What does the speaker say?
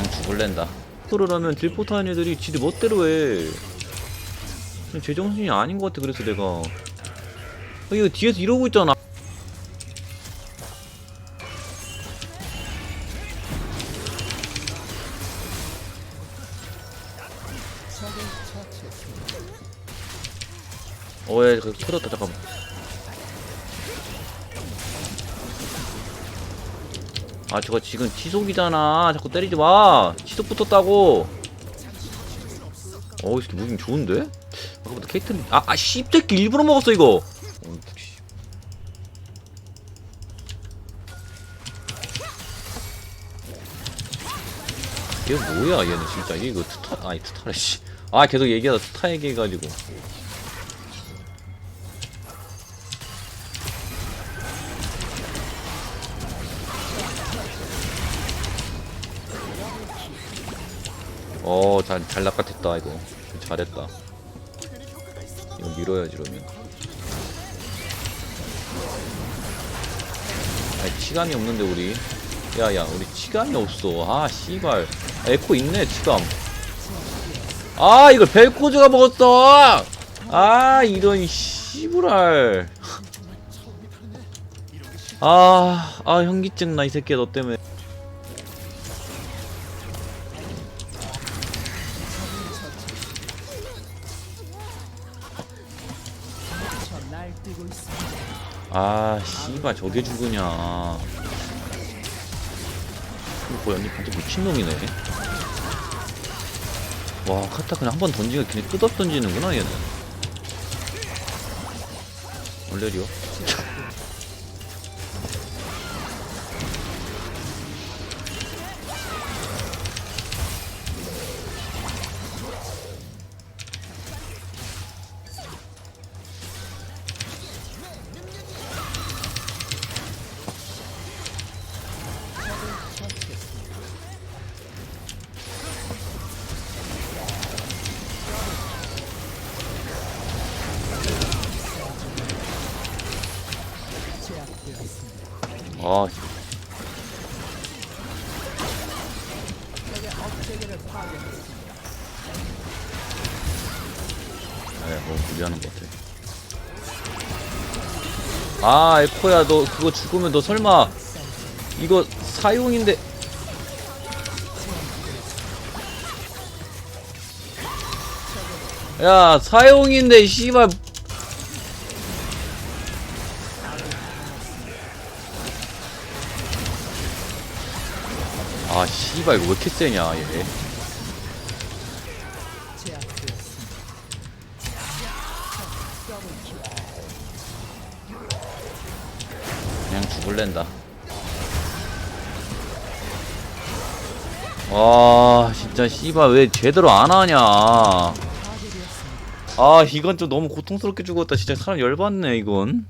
그냥 죽을랜다. 그러라면 딜포트 하는 애들이 지들 멋대로 해. 그냥 제정신이 아닌 것 같아 그래서 내가. 아, 이거 뒤에서 이러고 있잖아. 그 터졌다 잠깐만 아 저거 지금 지속이잖아. 자꾸 때리지 마. 지속 붙었다고. 어이 새끼 무빙 좋은데? 아까부터 케이틀린 아 아 씹새끼 일부러 먹었어 이거. 얘 뭐야 얘는 진짜. 얘 이거 투타 아니 투타래 씨아 계속 얘기하다 투타 얘기해가지고 어, 잘, 잘 낚아챘다, 이거. 잘했다. 이거 밀어야지, 그러면. 아니, 시간이 없는데, 우리. 야, 야, 우리 시간이 없어. 아, 씨발. 아, 에코 있네, 치감. 아, 이걸 벨코즈가 먹었어! 아, 이런, 씨부랄. 아, 아, 현기증 나, 이 새끼야, 너 때문에. 아, 씨발, 저게 죽으냐. 이거 연이 진짜 미친놈이네. 와, 카타 그냥 한 번 던지면 그냥 뜯어 던지는구나, 얘는. 얼레리오? 아, 네, 뭐 무리하는 것 같아. 아, 에코야, 너 그거 죽으면 너 설마 이거 사용인데? 야, 사용인데 씨발. 아, 씨발 이거 왜 이렇게 세냐, 얘. 그냥 죽을랜다. 와 진짜 씨발 왜 제대로 안 하냐. 아 이건 좀 너무 고통스럽게 죽었다. 진짜 사람 열받네 이건.